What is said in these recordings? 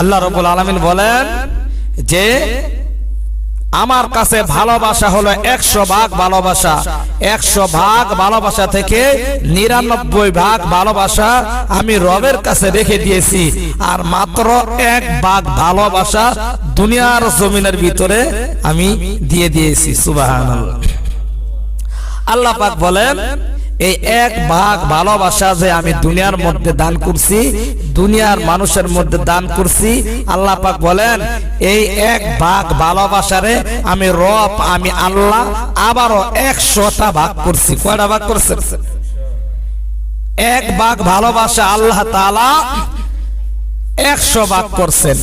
আল্লাহ রবুল আলমিন বলেন যে, আমার কাছে ভালোবাসা হলো একশো ভাগ ভালোবাসা। একশো ভাগ ভালোবাসা থেকে নিরানব্বই ভাগ ভালোবাসা আমি রবের কাছে রেখে দিয়েছি। আর মাত্র এক ভাগ ভালোবাসা দুনিয়ার জমিনের ভিতরে আমি দিয়ে দিয়েছি। সুবাহ আল্লাহ পাক বলেন এই এক ভাগ ভালোবাসা যে আমি দুনিয়ার মধ্যে দান করছি, দুনিয়ার মানুষের মধ্যে দান করছি, আল্লাহ পাক বলেন, এই এক ভাগ ভালোবাসারে আমি রব, আমি আল্লাহ আবারও একশোটা ভাগ করছি। কয়টা ভাগ করছে? এক ভাগ ভালোবাসা আল্লাহ তালা একশো ভাগ করছেন।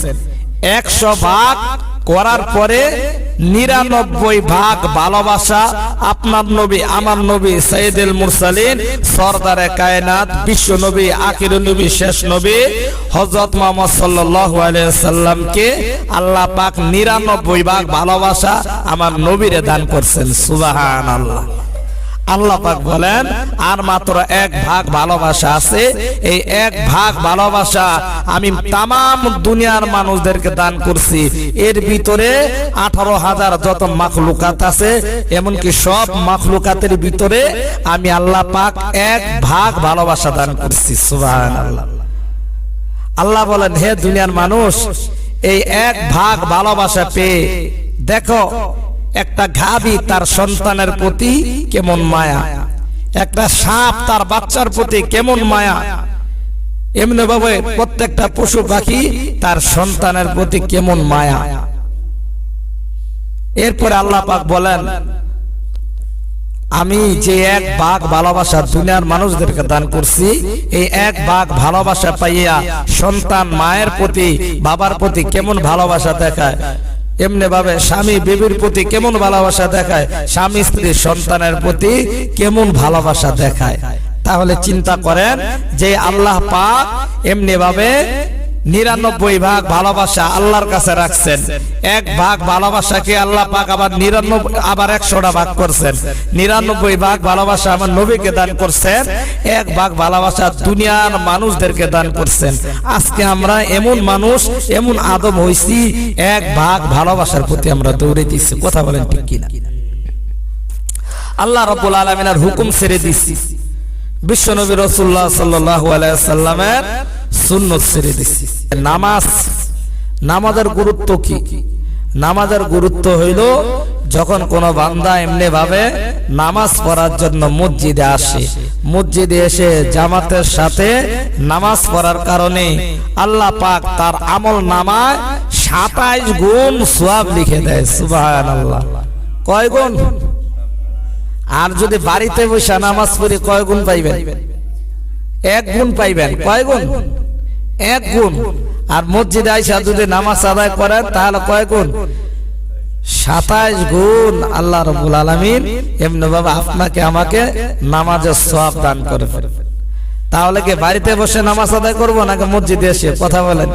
একশো ভাগ করার পরে নিরানব্বই ভাগ ভালোবাসা আপনার নবী, আমার নবী সাইদুল মুরসালিন, সরদারে কায়নাত, বিশ্ব নবী আকির নবী, শেষ নবী হজরত মোহাম্মদ সাল্লাল্লাহু আলাইহি সাল্লামকে আল্লাহ পাক নিরানব্বই ভাগ ভালোবাসা আমার নবীরে দান করছেন। সুবহানাল্লাহ। পাক বলেন, আর মাত্র এক ভাগ ভালোবাসা আছে। এই এক ভাগ ভালোবাসা আমি তাম দুনিয়ার মানুষদেরকে দান করছি। এর ভিতরে আঠারো হাজার যত মাখলুকাত আছে, এমনকি সব মাখলুকাতের ভিতরে আমি আল্লাহ পাক এক ভাগ ভালোবাসা দান করছি। আল্লাহ আল্লাহ বলেন, হে দুনিয়ার মানুষ, এই এক ভাগ ভালোবাসা পেয়ে দেখো একটা ঘাবি তার সন্তানের প্রতি কেমন মায়া? একটা সাপ তার বাচ্চার প্রতি কেমন মায়া? এমনি ভাবে প্রত্যেকটা পশু পাখি তার সন্তানের প্রতি কেমন মায়া? এরপরে আল্লাহ পাক বলেন, আমি যে এক ভাগ ভালোবাসা দুনিয়ার মানুষদেরকে দান করছি, এই এক ভাগ ভালোবাসা পাইয়া সন্তান মায়ের প্রতি, বাবার প্রতি কেমন ভালোবাসা দেখায়? এমনি ভাবে স্বামী বিবির প্রতি কেমন ভালোবাসা দেখায়? স্বামী স্ত্রী সন্তানের প্রতি কেমন ভালোবাসা দেখায়? তাহলে চিন্তা করেন যে আল্লাহ পাক এমনি ভাবে নিরানব্বই ভাগ ভালোবাসা আল্লাহর কাছে রাখছেন। এক ভাগ ভালোবাসাকে আল্লাহ পাক আবার নিরানব্বই, আবার একশোটা ভাগ করছেন। নিরানব্বই ভাগ ভালোবাসা আমার নবীকে দান করছেন। এক ভাগ ভালোবাসা দুনিয়ার মানুষদেরকে দান করছেন। আজকে আমরা এমন মানুষ, এমন আদব হইছি, এক ভাগ ভালোবাসার প্রতি আমরা দৌড়ে দিচ্ছি কথা বলেন ঠিক কিনা? আল্লাহ রব্বুল আলমিনার হুকুম ছেড়ে দিচ্ছি বিশ্বনবী রসুল্লাহ সাল্লাহ আলাইসাল্লামের সুন্নত ছেড়ে দিচ্ছি নামাজ, নামাজের গুরুত্ব কি? নামাজের গুরুত্ব হইল, যখন কোন বান্দা এমনি ভাবে নামাজ পড়ার জন্য মসজিদে আসে। মসজিদে এসে জামাতের সাথে নামাজ পড়ার কারণে আল্লাহ পাক তার আমল নামায় সাতাইশ গুণ সোয়াব লিখে দেয় সুবাহ আল্লাহ কয় গুণ? আর যদি বাড়িতে বসে নামাজ পড়ি কয় গুণ পাইবেন? এক গুণ পাইবেন। কয় গুণ? এক গুণ। আর মসজিদে আইসা যদি নামাজ আদায় করেন, তাহলে কয় গুণ? সাতাইশ গুণ। আল্লাহ রবুল আলমিন এমনি বাবা আপনাকে, আমাকে নামাজের সব দান করে তাহলে কি বাড়িতে বসে নামাজ আদায় করব নাকি মসজিদে এসে? কথা বলেন।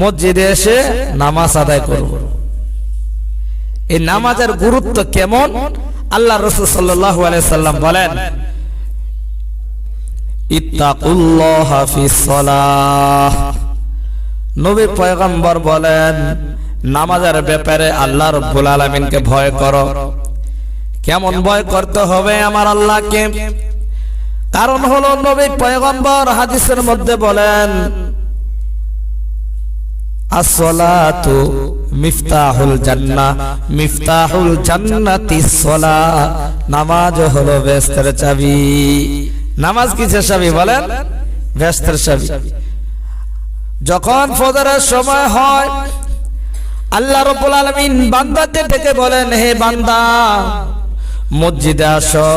মসজিদে এসে নামাজ আদায় করব। এই নামাজের গুরুত্ব কেমন? আল্লাহ রসুল সাল্লাহ সাল্লাম বলেন নবী পয়গম্বর বলেন, নামাজের ব্যাপারে আল্লাহ রব্বুল আলামিনকে ভয় করো। কেমন ভয় করতে হবে আমার আল্লাহকে? কারণ হলো নবী পয়গম্বর হাদিসের মধ্যে বলেন মিফতাহুল নামাজ হলো বেস্তের চাবি। নামাজ কিসের চাবি বলেন? ব্যস্তের চাবি যখন ফজরের সময় হয়, আল্লাহ রাব্বুল আলামিন বান্দাকে ডেকে বলেন, হে বান্দা, মসজিদে আসো,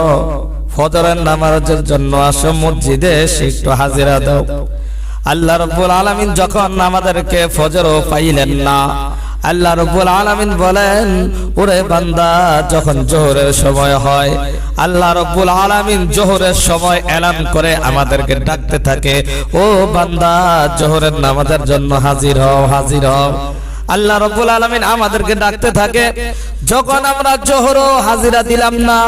ফজরের নামাজের জন্য আসো, মসজিদে এসে একটু হাজিরা দাও। আল্লাহ রব্বুল আলমিন যখন আমাদেরকে ফজরও পাইলেন না আল্লাহ রব্বুল আলামিন বলেন, ওরে বান্দা, যখন জোহরের সময় হয়, আল্লাহ রব্বুল আলমিন জোহরের সময় এলান করে আমাদেরকে ডাকতে থাকে, ও বান্দা, জোহরের নামাজের জন্য হাজির হও হাজির হও। আল্লাহ রব্বুল আলমিন আমাদেরকে ডাকতে থাকে, যখন আমরা জোহরও হাজিরা দিলাম না,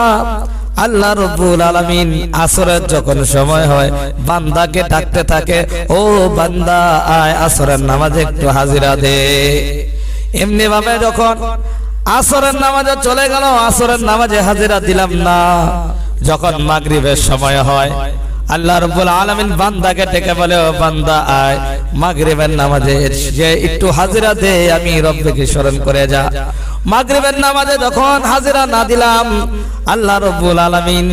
আল্লাহ রব্বুল আলামিন আসরের যখন সময় হয়, বান্দাকে ডাকতে থাকে, ও বান্দা, আয় আসরের নামাজে একটু হাজিরা দে। এমনি ভাবে যখন আসরের নামাজে চলে গেল, আসরের নামাজে হাজিরা দিলাম না। যখন মাগরিবের সময় হয়, আল্লাহ রব্বুল আলামিন বান্দাকে ডেকে বলে, ও বান্দা, আয়, মাগরিবের নামাজে যে একটু হাজিরা দে, আমি রব্বকে স্মরণ করে যা। মাগরিবের নামাজে যখন হাজিরা না দিলাম, আল্লাহ রব্বুল আলামিন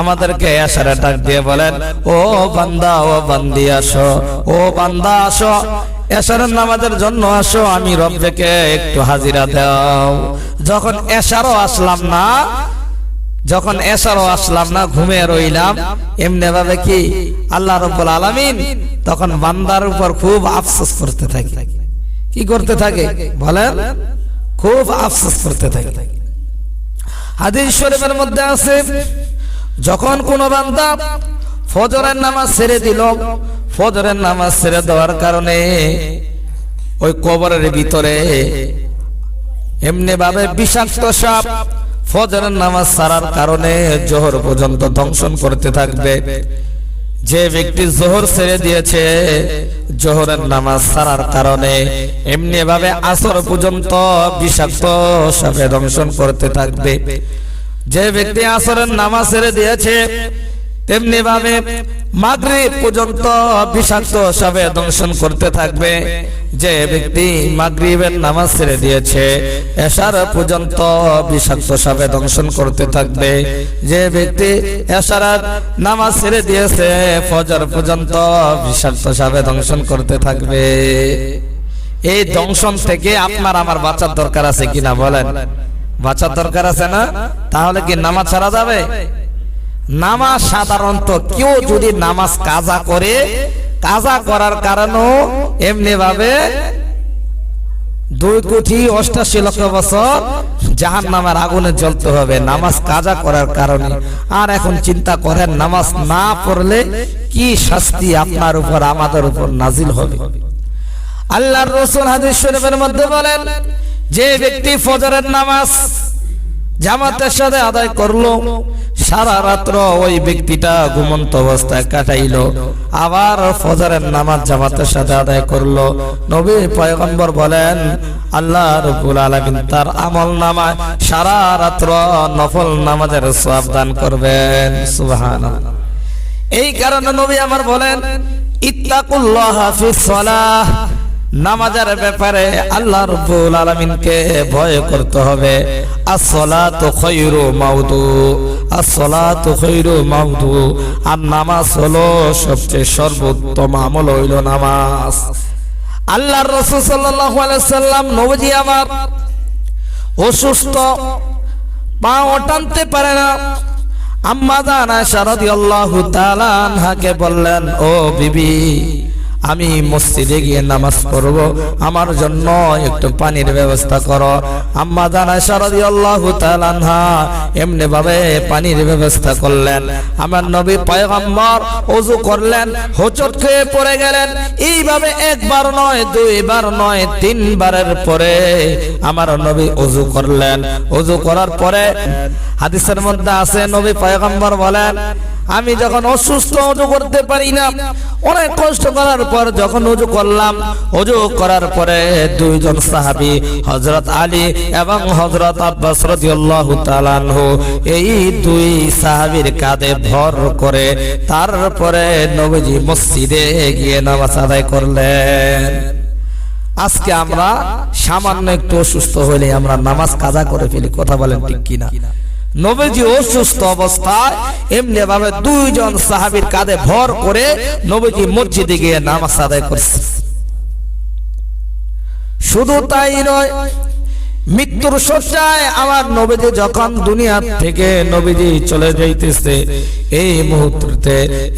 আমাদেরকে আশারা ডাক দিয়ে বলেন, ও বান্দা, ও বান্দি আসো, ও বান্দা আসো। এশারের নামাজের জন্য আসো, আমি রব্বকে একটু হাজিরা দাও। যখন এশারও আসলাম না, যখন এসারও আসলাম না ঘুমে রইলাম। এমনি ভাবে কি আল্লাহ রব্বুল আলামিন তখন বান্দার উপর খুব আফসোস করতে থাকে। কি করতে থাকে? বলেন, খুব আফসোস করতে থাকে। হাদিস শরীফের মধ্যে আছে, যখন কোন বান্দা ফজরের নামাজ ছেড়ে দিল। ফজরের নামাজ ছেড়ে দেওয়ার কারণে ওই কবরের ভিতরে এমনি ভাবে বিষাক্ত সাপ ফজরের নামাজ সারার কারণে জোহর পর্যন্ত দংশন করতে থাকবে। যে ব্যক্তি জোহর ছেড়ে দিয়েছে, জোহরের নামাজ সারার কারণে এমনি ভাবে আসর পর্যন্ত বিষাক্ত সাপে দংশন করতে থাকবে। যে ব্যক্তি আসরের নামাজ ছেড়ে দিয়েছে তেমনি ভাবে মাগরিব পর্যন্ত বিষাক্ত সাপে দংশন করতে থাকবে। যে ব্যক্তি মাগরিবের নামাজ ছেড়ে দিয়েছে, এশার পর্যন্ত বিষাক্ত সাপে দংশন করতে থাকবে। যে ব্যক্তি এশার নামাজ ছেড়ে দিয়েছে, ফজর পর্যন্ত বিষাক্ত সাপে দংশন করতে থাকবে। এই দংশন থেকে আপনার আমার বাঁচার দরকার আছে কিনা বলেন? বাঁচার দরকার আছে না? তাহলে কি নামাজ ছাড়া যাবে? নামাজ সাধারণত কেউ যদি নামাজ কাজা করে, কাজা করার কারণেও এমনি ভাবে দুই কোটি অষ্টাশি লক্ষ বছর জাহান নামের আগুনে জ্বলতে হবে, নামাজ কাজা করার কারণে। আর এখন চিন্তা করেন, নামাজ না পড়লে কি শাস্তি আপনার উপর, আমাদের উপর নাজিল হবে? আল্লাহর রসুল হাদিস শরীফের মধ্যে বলেন, যে ব্যক্তি ফজরের নামাজ জামাতের সাথে আদায় করল সারা রাত্র ওই ব্যক্তিটা ঘুমন্ত অবস্থায় কাটাইলো। আবার ফজরের নামাজ জামাতের সাথে আদায় করল। নবী পয়গম্বর বলেন, আল্লাহ রব্বুল আলামিন তার আমল নামায় সারা রাত্র নফল নামাজের সওয়াব দান করবেন। সুবহানাল্লাহ। এই কারণে নবী আমার বলেন, ইত্তাকুল্লাহ হাফিজ সালাহ। নামাজের ব্যাপারে আল্লাহ রব্বুল আলামিনকে ভয় করতে হবে। আসসালাতু খায়রু মাউদু, আসসালাতু খায়রু মাউদু। আর নামাজ হলো সবচেয়ে সর্বোত্তম আমল হইল নামাজ। আল্লাহর রাসূল সাল্লাল্লাহু আলাইহি সাল্লাম নবজি আমার অসুস্থ, পা টানতে পারে না। আম্মা জানা শারদি আল্লাহ তালানহাকে বললেন, ও বিবি আমি মসজিদে গিয়ে নামাজ পড়ব। আমার জন্য একটু পানির ব্যবস্থা করো। আম্মা জানা শারদি আল্লাহ এমনি ভাবে পানির ব্যবস্থা করলেন। আমার নবী পয়গম্বর ওযু করলেন, হোঁচট খেয়ে পড়ে গেলেন। এইভাবে একবার নয়, দুইবার নয়, তিনবারের পরে আমার নবী ওযু করলেন। ওযু করার পরে হাদিসের মধ্যে আছে, নবী পয়গম্বর বলেন আমি যখন অসুস্থ উজু করতে পারি না অনেক কষ্ট করার পর যখন উজু করলাম উজু করার পরে দুইজন সাহাবী হযরত আলী এবং হযরত আব্বাস রাদিয়াল্লাহু তাআলা আনহু এই দুই সাহাবীর কাঁধে ভর করে তারপরে নবীজি মসজিদে গিয়ে নামাজ আদায় করলেন। আজকে আমরা সামান্য একটু অসুস্থ হলে আমরা নামাজ কাজা করে ফেলি কথা বলেন ঠিক কিনা? নবীজি অসুস্থ অবস্থায় এমনি ভাবে দুইজন সাহাবীর কাঁধে ভর করে নবীজি মসজিদে গিয়ে নামাজ আদায় করছে। শুধু তাই নয় মৃত্যুর শয্যায় আমার নবীজি যখন দুনিয়া থেকে নবীজি চলে যাইতেছে, এই মুহূর্তে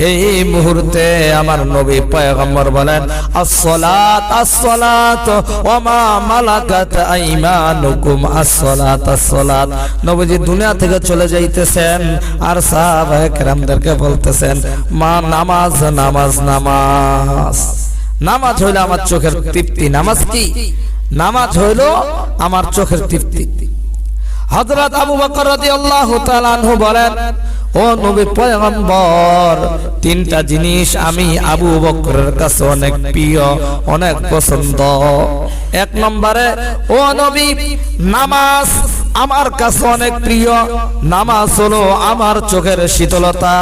এই মুহূর্তে আমার নবী পয়গম্বর বলেন, আসসালাত আসসালাত ওয়া মা মালাকাত আইমানুকুম, আসসালাত আসসালাত। নবীজি দুনিয়া থেকে চলে যাইতেছেন আর সাহাবায়ে কেরামদেরকে বলতেছেন, মা, নামাজ নামাজ নামাজ। নামাজ হইল আমার চোখের তৃপ্তি, নামাজ কি? নামাজ হইল আমার চোখের তৃপ্তি। হজরত আবু বকর রাদিয়াল্লাহু তাআলা বলেন ও নবী পয়গম্বর, তিনটা জিনিস আমি আবু বকরের কাছে অনেক প্রিয়, অনেক পছন্দ। এক নম্বরে, ও নবী, নামাজ আমার কাছে অনেক প্রিয়, নামাজ হলো আমার চোখের শীতলতা।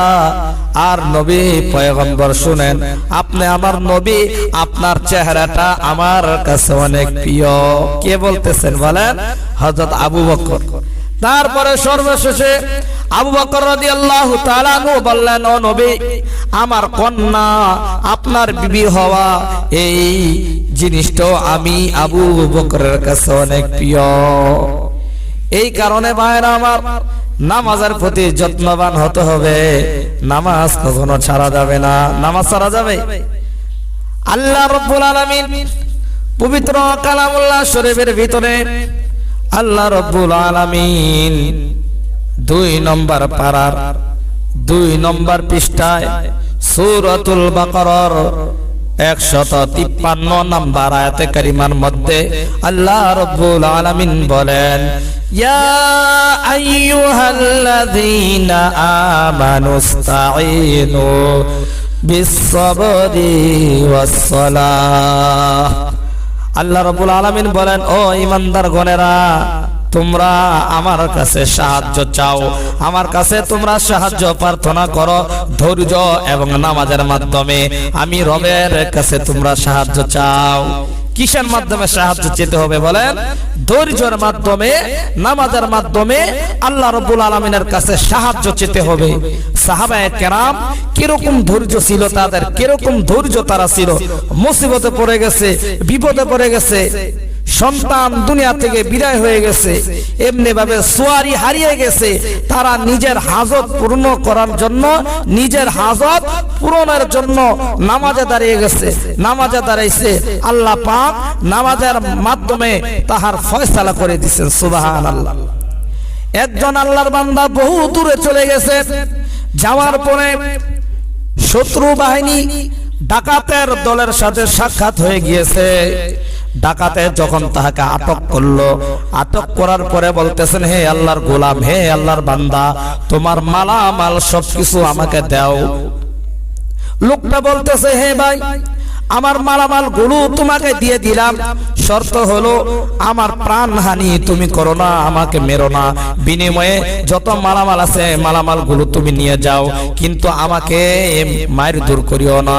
আর নবী পয়গম্বর শুনেন, আপনি আমার নবী, আপনার চেহারাটা আমার কাছে অনেক প্রিয়। কে বলতেছেন বলেন? হযরত আবু বকর। তারপরে সর্বশেষে আবু বকর রাদিয়াল্লাহু তাআলা আনহু বললেন, ও নবী, আমার কন্যা, আপনার বিবি হওয়া এই জিনিসটাও আমি আবু বকরের কাছে অনেক প্রিয়। এই কারণে ভাইরা আমার নামাজের প্রতি যত্নবান হতে হবে। নামাজ কখনো ছাড়া যাবে না। নামাজ ছাড়া যাবে? আল্লাহ রব্বুল আলামিন পবিত্র কালামুল্লাহ শরীফের ভিতরে আল্লাহ রব্বুল আলামিন দুই নম্বর পারার দুই নম্বর পৃষ্ঠায় সূরাতুল বাকারার একশত তিপ্পান্ন নম্বর আয়াতে আল্লাহ রব্বুল আলামিন বলেন আলমিন বলেন, ও ইমানদার গণেরা তোমরা আমার কাছে সাহায্য চাও। আমার কাছে তোমরা সাহায্য প্রার্থনা করো, ধৈর্য এবং নামাজের মাধ্যমে। আমি রবের কাছে তোমরা সাহায্য চাও। কিসের মাধ্যমে সাহায্য চেতে হবে বলেন? ধৈর্যের মাধ্যমে, নামাজের মাধ্যমে আল্লাহ রব্বুল আলমিনের কাছে সাহায্য চেতে হবে। সাহাবায়ে কেরাম কীরকম ধৈর্য ছিল তাদের, কীরকম ধৈর্য তারা ছিল? মুসিবতে পড়ে গেছে, বিপদে পড়ে গেছে। সন্তান দুনিয়া থেকে বিদায় হয়ে গেছে। এমনি ভাবে সোয়ারি হারিয়ে গেছে। তারা নিজের হাজত পূর্ণ করার জন্য, নিজের হাজত পূরণের জন্য নামাজে দাঁড়িয়ে গেছে। নামাজে দাঁড়াইছে, আল্লাহ পাক নামাজের মাধ্যমে তাহার ফয়সালা করে দিচ্ছেন সুবাহান আল্লাহ একজন আল্লাহর বান্দা বহু দূরে চলে গেছে। যাওয়ার পরে শত্রু বাহিনী ডাকাতের দলের সাথে সাক্ষাৎ হয়ে গিয়েছে। ডাকাতে যখন তাহাকে আটক করল, আটক করার পরে বলতেছেন, হে আল্লাহর গোলাম, হে আল্লাহর বান্দা, তোমার মালামাল সবকিছু আমাকে দাও। লোকটা বলতেছে, হে ভাই, আমার মালামালগুলো তোমাকে দিয়ে দিলাম। শর্ত হলো, আমার প্রাণ হানি তুমি করো না, আমাকে মেরো না। বিনিময়ে যত মালামাল আছে মালামালগুলো তুমি নিয়ে যাও, কিন্তু আমাকে মায়ের দূর করিও না।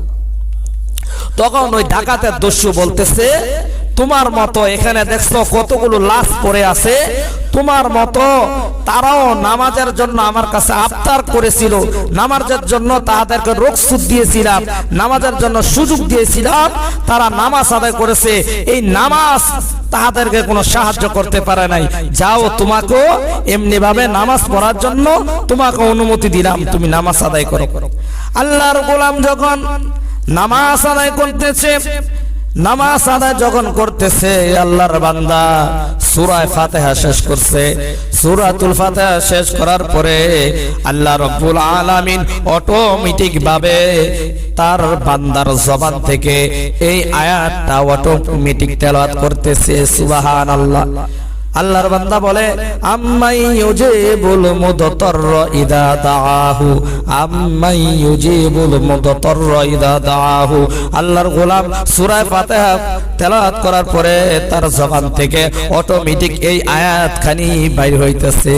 তখন ওই ডাকাতের দস্যু বলতেছে, তোমার মতো এখানে দেখছ কতগুলো লাশ পড়ে আছে, তোমার মতো তারাও নামাজের জন্য আমার কাছে আবতার করেছিল, নামাজের জন্য তাদেরকে রোগসুদ দিয়েছিলাম, নামাজের জন্য সুযোগ দিয়েছিলাম, তারা নামাজ আদায় করেছে, এই নামাজ তাহাদেরকে কোনো সাহায্য করতে পারে নাই। যাও তোমাকেও এমনি ভাবে নামাজ পড়ার জন্য তোমাকে অনুমতি দিলাম, তুমি নামাজ আদায় করো। আল্লাহর গোলাম যখন নামাজ আদায় করতেছে। নামাজ আদায় যখন করতেছে, আল্লাহর বান্দা সুরায় ফাতেহা শেষ করছে। সুরাতুল ফাতেহা শেষ করার পরে আল্লাহ রব্বুল আলামিন অটোমেটিক ভাবে তার বান্দার জবান থেকে এই আয়াতটা অটোমেটিক তেলাওয়াত করতেছে। সুবহানাল্লাহ। আল্লাহর বান্দা বলে, আম্মাই ইউজিবুল মুদতার ইদা দাআহু, আম্মাই ইউজিবুল মুদতার ইদা দাআহু। আল্লাহর গোলাম সূরা ফাতিহা তেলাওয়াত করার পরে তার জবান থেকে অটোমেটিক এই আয়াত খানি বাইর হইতেছে।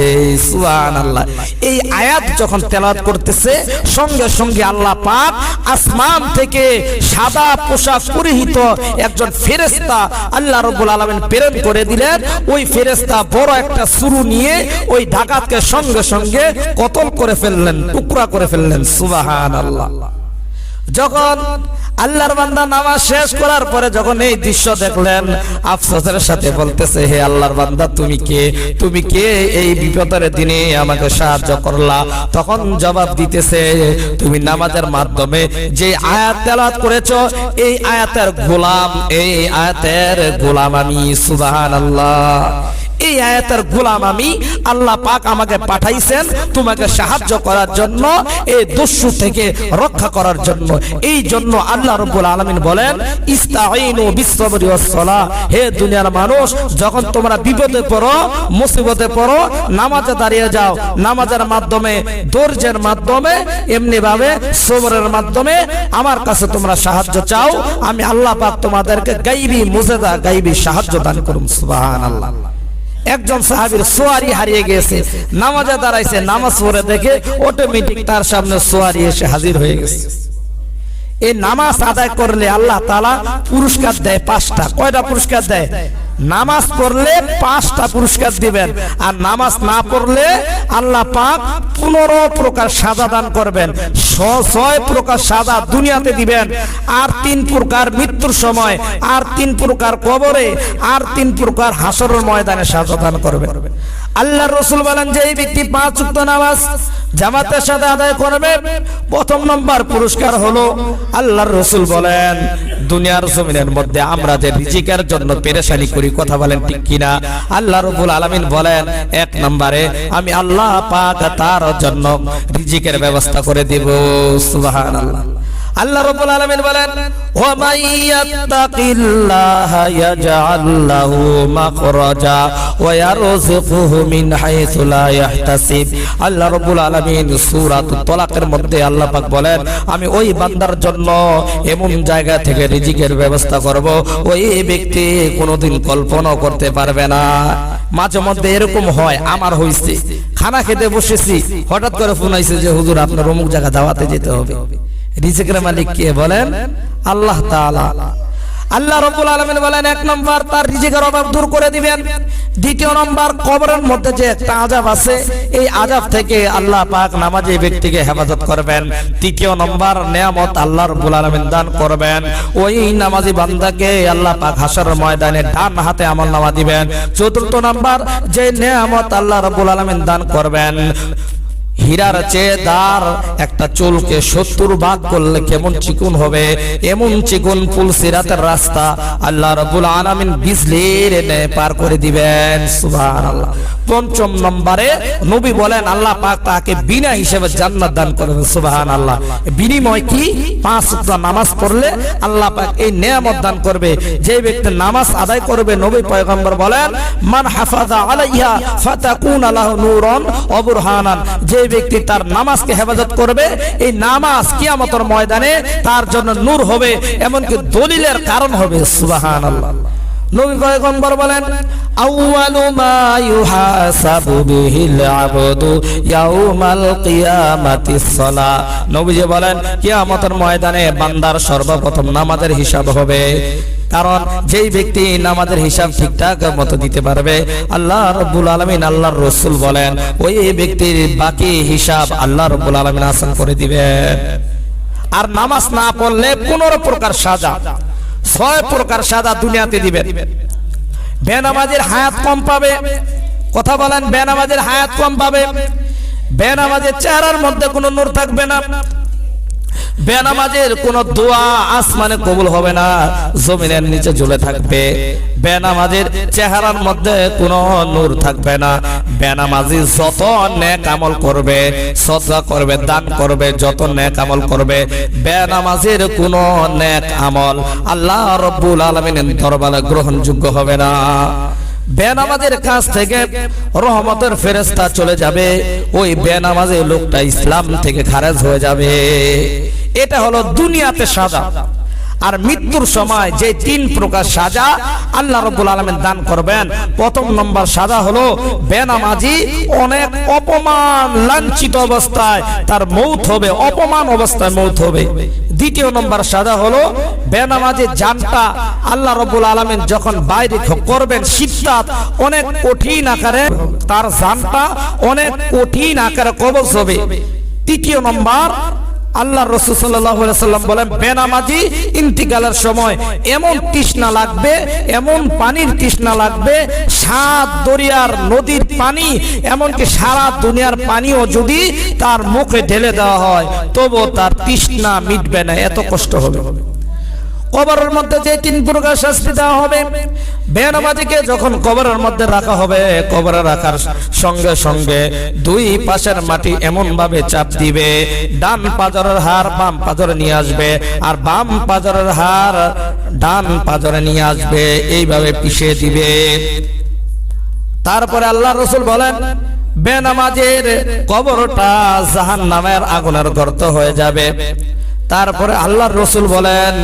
সুবহানাল্লাহ। এই আয়াত যখন তেলাওয়াত করতেছে, সঙ্গে সঙ্গে আল্লাহ পাক আসমান থেকে সাদা পোশাক পরিহিত একজন ফেরেশতা আল্লাহ রাব্বুল আলামিন প্রেরণ করে দিলেন। ওই ফেরেশতা বড় একটা সুরু নিয়ে ওই ডাকাতকে সঙ্গে সঙ্গে কতল করে ফেললেন, টুকরা করে ফেললেন। সুবহানাল্লাহ। যখন আল্লাহর বান্দা নামাজ শেষ করার পরে যখন এই দৃশ্য দেখলেন, আফসোসের সাথে বলতেছে, হে আল্লাহর বান্দা, তুমি কে? তুমি কে এই বিপদের দিনে আমাকে সাহায্য করলা? তখন জবাব দিতেছে, তুমি নামাজের মাধ্যমে যে আয়াত তেলাওয়াত করেছ, এই আয়াতের গোলাম, এই আয়াতের গোলাম আমি, সুবহানাল্লাহ। এই আয়াতের গোলাম আমি। আল্লাহ পাক আমাকে পাঠাইছেন তোমাকে সাহায্য করার জন্য, এই দস্যু থেকে রক্ষা করার জন্য। এই জন্য আল্লাহ রব্বুল আলামিন বলেন বিসসবরি ওয়াসসালাহ। হে দুনিয়ার মানুষ, যখন তোমরা বিপদে পড়ো, মুসিবতে পড়ো, নামাজে দাঁড়িয়ে যাও, নামাজের মাধ্যমে, ধৈর্যের মাধ্যমে এমনি ভাবে সবরের মাধ্যমে, আমার কাছে তোমরা সাহায্য চাও। আমি আল্লাহ পাক তোমাদেরকে গাইবি, মুজেদা গাইবি, সাহায্য দান করুন। সুবহানাল্লাহ। একজন সাহাবির সোয়ারি হারিয়ে গেছে। নামাজে দাঁড়াইছে, নামাজ পড়ে দেখে অটোমেটিক তার সামনে সোয়ারি এসে হাজির হয়ে গেছে। এই নামাজ আদায় করলে আল্লাহ তালা পুরস্কার দেয় পাঁচটা। কয়টা পুরস্কার দেয়? নামাজ পড়লে পাঁচটা পুরস্কার দিবেন। আর নামাজ না পড়লে আল্লাহ পাক পনেরো প্রকার সাজা দান করবেন। ছয় প্রকার সাজা দুনিয়াতে দিবেন। আর তিন প্রকার মৃত্যুর সময়, আর তিন প্রকার কবরে, আর তিন প্রকার হাসরের ময়দানে সাজা দান করবেন। আল্লাহ রসুল বলেন যে এই ব্যক্তি পাঁচ উক্ত নামাজ জামাতের সাথে আদায় করবে। প্রথম নম্বর পুরস্কার হলো আল্লাহর রসুল বলেন, দুনিয়ার জমিনের মধ্যে আমরা যে রিজিকের জন্য পেরেশানি করি কথা বলেন ঠিক কিনা? আল্লাহ রবুল আলমিন বলেন, এক নম্বরে আমি আল্লাহ পাক তার জন্য রিজিকের ব্যবস্থা করে দিব। সুবাহ আল্লাহ আল্লাহ রব্বুল আলামিন বলেন, ওয়া মাইয়াত্তাকিল্লাহা ইয়াজআল লাহু মাখরাজা ওয়া ইয়ারযুকুহু মিন হাইথু লা ইয়াহতাসিব আল্লাহ রব্বুল আলামিন সূরাতুত তালাকের মধ্যে আল্লাহ পাক বলেন, আমি ওই বান্দার জন্য এমন জায়গা থেকে রিজিকের ব্যবস্থা করব, ওই ব্যক্তি কোনোদিন কল্পনা করতে পারবে না। মাঝে মধ্যে এরকম হয়, আমার হইছে। খানা খেতে বসেছি, হঠাৎ করে ফোন আইছে যে, হুজুর, আপনার অমুক জায়গা দাওয়াতে যেতে হবে। রিজিকের মালিক কে বলেন? আল্লাহ তাআলা। আল্লাহ রব্বুল আলামিন বলেন, এক নম্বর, তার রিজিকের অভাব দূর করে দিবেন। দ্বিতীয় নম্বর, কবরের মধ্যে যে একটা আজাব আছে, এই আজাব থেকে আল্লাহ পাক নামাজি ব্যক্তিকে হেফাজত করবেন। তৃতীয় নম্বর, নিয়ামত আল্লাহ রব্বুল আলামিন দান করবেন। ওই নামাজি বান্দাকে আল্লাহ পাক হাসরের ময়দানে ডান হাতে আমল নামা দিবেন। চতুর্থ নম্বর, যে নিয়ামত আল্লাহ রব্বুল আলামিন দান করবেন। হীরার চেয়ে দার, একটা চুলকে সত্তর ভাগ করলে কেমন চিকুন হবে? এমন চিকুন ফুল সিরাতের রাস্তা আল্লাহ রবুল আলামিন বিজলির পার করে দিবেন, সুবহানাল্লাহ। পঞ্চম নম্বরে নবী বলেন, আল্লাহ পাক তাকে বিনা হিসেবে জান্নাত দান করবেন, সুবহানাল্লাহ। বিনিময় কি? পাঁচ নামাজ পড়লে আল্লাহ পাক এই নিয়ামত দান করবে। যে ব্যক্তি নামাজ আদায় করবে, নবী পয়গম্বর বলেন, মান হাফাজা আলাইহা ফাতাকুন আলাহু নূরন ওয়া বুরহানান। যে ব্যক্তি তার নামাজকে হেফাজত করবে, এই নামাজ কিয়ামতের ময়দানে তার জন্য নূর হবে, এমনকি দলিলের কারণ হবে, সুবহানাল্লাহ। নবী পয়গম্বর বলেন, আউয়ালু মা ইউহাসাবু বিহিল আবদু ইয়াউমাল কিয়ামাতিস নবীজি বলেন, কিয়ামতের ময়দানে বান্দার সর্বপ্রথম নামাজের হিসাব হবে। কারণ যেই ব্যক্তি নামাজের হিসাব ঠিকঠাক মতো দিতে পারবে, আল্লাহ রব্বুল আলমিন আল্লাহর রসুল বলেন, ওই ব্যক্তির বাকি হিসাব আল্লাহ রব্বুল আলমিন আসান করে দিবেন। আর নামাজ না পড়লে পনেরো প্রকার সাজা। ছয় প্রকার সাদা দুনিয়াতে দিবেন। বেনামাজের হায়াত কম পাবে। কথা বলেন, বেনামাজের হায়াত কম পাবে। বেনামাজের চেহারার মধ্যে কোনো নূর থাকবে না। বেনামাজের কোন দোয়া আসমানে কবুল হবে না, জমিনের নিচে ঝুলে থাকবে। বেনামাজের চেহারার মধ্যে কোনো নূর থাকবে না। বেনামাজি যত নেক আমল করবে সদকা করবে, দান করবে, যত নেক আমল করবে, বেনামাজির কোন নেক আমল আল্লাহ রব্বুল আলমিনের দরবারে গ্রহণযোগ্য হবে না। বেনামাজের কাছ থেকে রহমতের ফেরেস্তা চলে যাবে, ওই বেনামাজে লোকটা ইসলাম থেকে খারেজ হয়ে যাবে। এটা হলো দুনিয়াতে সাজা। আর মৃত্যুর সময় যে তিন প্রকার সাজা আল্লাহ রব্বুল আলমেন দান করবেন। প্রথম নম্বর সাজা হলো বেনামাজি, অনেক অপমান, লাঞ্ছিত অবস্থায় তার মৌত হবে, অপমান অবস্থায় মৌত হবে। দ্বিতীয় নম্বর সাজা হলো বেনামাজি জানটা আল্লাহ রব্বুল আলমেন যখন বাইরে করবেন শীতাত অনেক কঠিন আকারে তার জানটা অনেক কঠিন আকারে কবচ হবে। তৃতীয় নম্বর আল্লাহ রসুল সাল্লাম বলেন, বেনামাজি ইন্তিকালের সময় এমন তৃষ্ণা লাগবে, এমন পানির তৃষ্ণা লাগবে, সাত দরিয়ার নদীর পানি, এমনকি সারা দুনিয়ার পানিও যদি তার মুখে ঢেলে দেওয়া হয় তবু তার তৃষ্ণা মিটবে না। এত কষ্ট হবে কবরের মধ্যে যে তিন প্রকার শাস্তি দেওয়া হবে। বেনামাজিকে যখন কবরের মধ্যে রাখা হবে কবরে রাখার সঙ্গে সঙ্গে দুই পাশের মাটি এমন ভাবে চাপ দিবে, ডান পাজরের হার বাম পাজরে নিয়ে আসবে, আর বাম পাজরের হার ডান পাজরে নিয়ে আসবে, এইভাবে পিষে দিবে। তারপরে আল্লাহ রসুল বলেন, বেনামাজের কবরটা জাহান নামের আগুনের গর্ত হয়ে যাবে। তারপরে আল্লাহর রসুল বলেন,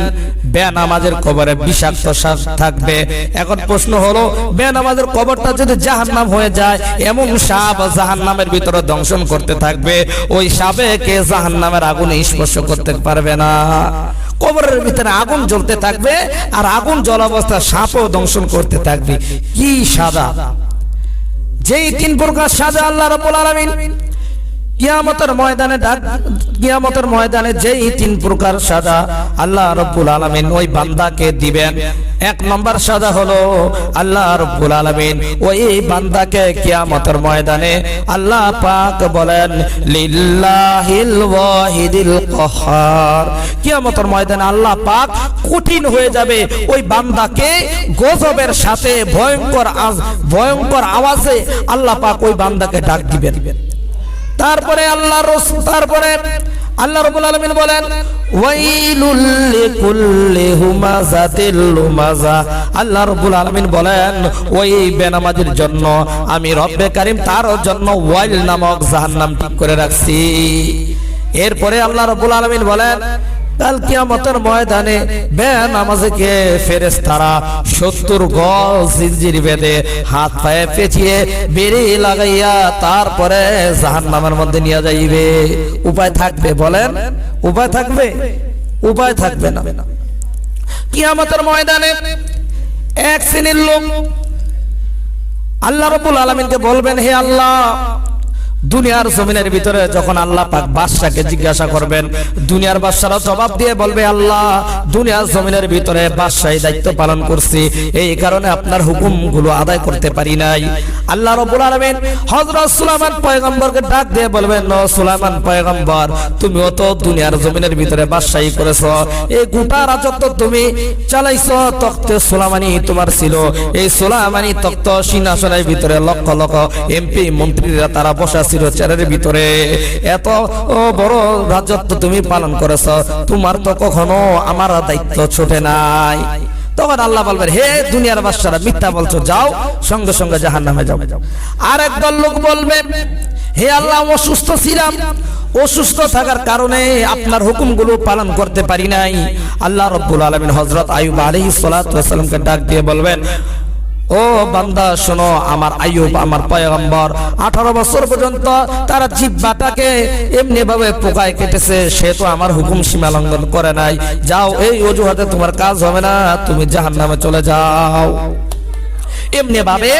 বেনামাজের কবরে বিষাক্ত শ্বাস থাকবে। এখন প্রশ্ন হলো, বেনামাজের কবরটা যদি জাহান্নাম হয়ে যায়, এমন সাপ জাহান্নামের ভিতরে দংশন করতে থাকবে, ওই সাপে কে জাহান্নামের আগুনে স্পর্শ করতে পারবে না। কবরের ভিতরে আগুন জ্বলতে থাকবে, আর আগুন জ্বলা অবস্থা সাপও দংশন করতে থাকবে। কি সাদা? যেই তিন প্রকার সাজা আল্লাহ রাব্বুল আলামিন কিয়ামতের ময়দানে ডাক, কিয়ামতের ময়দানে যেই তিন প্রকার সাজা আল্লাহ রাব্বুল আলামিন ওই বান্দাকে দিবেন। এক নম্বর সাজা হলো আল্লাহ রাব্বুল আলামিন ওই বান্দাকে কিয়ামতের ময়দানে আল্লাহ পাক বলেন, লিল্লাহিল ওয়াহিদিল কহার। কিয়ামতের ময়দানে আল্লাহ পাক কঠিন হয়ে যাবে ওই বান্দাকে গজবের সাথে ভয়ঙ্কর ভয়ঙ্কর আওয়াজে আল্লাহ পাক ওই বান্দাকে ডাক দিবেন। তারপরে আল্লাহ তারপরে আল্লাহ রবুল আলমিন বলেন আল্লাহ রবুল আলমিন বলেন, ওই আমি তার নামক জাহান্নাম করে রাখছি। এরপরে আল্লাহ রবুল আলমিন বলেন কাল কিয়ামতের ময়দানে বেনামাজিকে ফেরেশতারা 70 গজ জিনজির বেঁধে হাত পায়ে পেঁচিয়ে বেরি লাগাইয়া তারপরে জাহান্নামের মধ্যে নিয়ে যাইবে। উপায় থাকবে বলেন? উপায় থাকবে? উপায় থাকবে না। কিয়ামতের ময়দানে এক শ্রেণির লোক আল্লাহ রব্বুল আলমিনকে বলবেন, হে আল্লাহ দুনিয়ার জমিনের ভিতরে যখন আল্লাহ পাক বাদশাকে জিজ্ঞাসা করবেন, দুনিয়ার বাদশারা জবাব দিয়ে বলবে, আল্লাহ, দুনিয়ার জমিনের ভিতরে বাদশাহী দায়িত্ব পালন করছি। এই কারণে আপনার হুকুমগুলো আদায় করতে পারি নাই। আল্লাহ রব্বুল আলামিন হযরত সুলাইমান পয়গম্বরকে ডাক দিয়ে বলবেন ন সুলাইমান পয়গম্বর তুমিও তো দুনিয়ার জমিনের ভিতরে বাদশাহী করেছ। এই গোটা রাজত্ব তুমি চালাইছো তখতে সুলাইমানি তোমার ছিল। এই সুলাইমানি তখত সিংহাসনের ভিতরে লক্ষ লক্ষ এমপি, মন্ত্রীরা তারা বসা ছিল চেয়ারের ভিতরে। এত বড় রাজত্ব তুমি পালন করেছ, তোমার তো কখনো আমার দায়িত্ব ছোটে নাই। তখন আল্লাহ বলবেন, হে দুনিয়ার বাচ্চারা মিথ্যা বলছো, যাও, সঙ্গে সঙ্গে জাহান নামে যাও। আর একদল লোক বলবে, হে আল্লাহ অসুস্থ ছিলাম। অসুস্থ থাকার কারণে আপনার হুকুমগুলো পালন করতে পারি নাই। আল্লাহ রব্বুল আলমিন হজরত আয়ুব আলহিসামকে ডাক দিয়ে বলবেন ও বান্দা, শোনো, আমার আয়ুব আমার পয়গম্বর, আঠারো বছর পর্যন্ত তারা জিব্বাটাকে এমনি ভাবে পোকায় কেটেছে, সে তো আমার হুকুম সীমা লঙ্ঘন করে নাই। যাও, এই অজুহাতে তোমার কাজ হবে না, তুমি জাহান নামে চলে যাও। এমনি ভাবে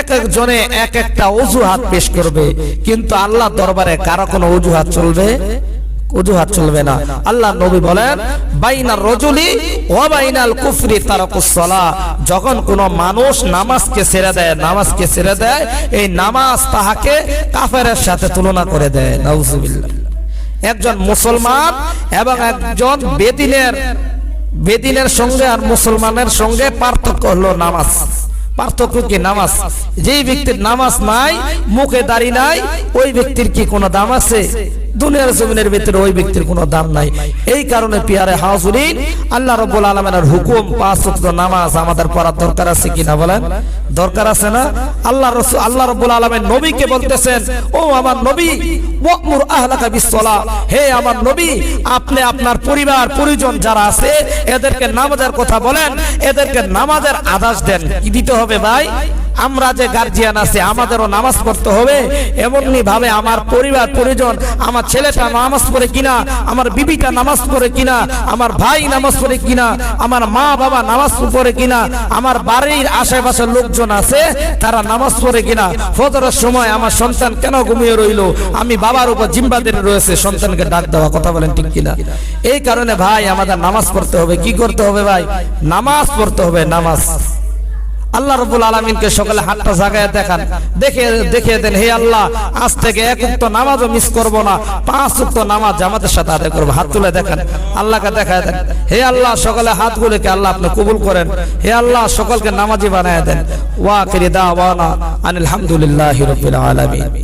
এক একজনে এক একটা অজুহাত পেশ করবে, কিন্তু আল্লাহ দরবারে কারও কোনো অজুহাত চলবে? অজুহাত চলবে না। আল্লাহ নবী বলেন, বাইনার রজুলি ও বাইনাল কুফরি তারকুসলা যখন কোন মানুষ নামাজকে ছেড়ে দেয়, নামাজকে ছেড়ে দেয়, এই নামাজ তাহাকে কাফেরের সাথে তুলনা করে দেয়। নাউজুবিল্লাহ। একজন মুসলমান এবং একজন বেদিনের বেদিনের সঙ্গে আর মুসলমানের সঙ্গে পার্থক্য হলো নামাজ। পার্থক্য কি নামাজ? যেই ব্যক্তির নামাজ নাই, মুখে দাড়ি নাই, ওই ব্যক্তির কি কোনো দাম আছে? দুনিয়ার জমিনের ভিতরে ওই ব্যক্তির কোনো দাম নাই। এই কারণে পিয়ারে হাজুরিন, আল্লাহ রব্বুল আলমের হুকুম, পাঁচ নামাজ আমাদের পড়ার দরকার আছে কিনা বলেন? দরকার আছে না? আল্লাহ রসুল, আল্লাহ রব্বুল আলমের নবীকে বলতেছেন, ও আমার নবী, ওয়াকমুর আহলাকা বিসসালাহ। হে আমার নবী, আপনি আপনার পরিবার, পরিজন যারা আছে, এদেরকে নামাজের কথা বলেন, এদেরকে নামাজের আদেশ দেন। কি দিতে হবে ভাই? আমরা যে গার্জিয়ান আছে, আমাদেরও নামাজ পড়তে হবে। এমনি ভাবে আমার পরিবার, পরিজন, আমার ছেলেটা নামাজ পড়ে কিনা, আমার বিবিটা নামাজ পড়ে কিনা, আমার ভাই নামাজ পড়ে কিনা, আমার মা বাবা নামাজ পড়ে কিনা, আমার বাড়ির আশেপাশের লোকজন আছে, তারা নামাজ পড়ে কিনা। ফজরের সময় আমার সন্তান কেন ঘুমিয়ে রইল? আমি বাবার উপর জিম্বাদের রয়েছে, সন্তানকে ডাক দেওয়া, কথা বলেন ঠিক কিনা? এই কারণে ভাই, আমাদের নামাজ পড়তে হবে, কি করতে হবে ভাই? নামাজ পড়তে হবে, নামাজ। আল্লাহ রবুল আলমিনকে সকালে হাতটা জাগায় দেখান। দেখে দেখে দেন, হে আল্লাহ, আজ থেকে এক উক্ত নামাজও মিস করব না। পাঁচ উক্ত নামাজ আমাদের সাথে আদায় করব। হাত তুলে দেখান। আল্লাহকে দেখায় দেন। হে আল্লাহ, সকালে হাতগুলোকে আল্লাহ আপনি কবুল করেন। হে আল্লাহ, সকলকে নামাজি বানায় দেন। ওয়া কিরি দা ওয়ানা আনিল হামদুলিল্লাহি আলমী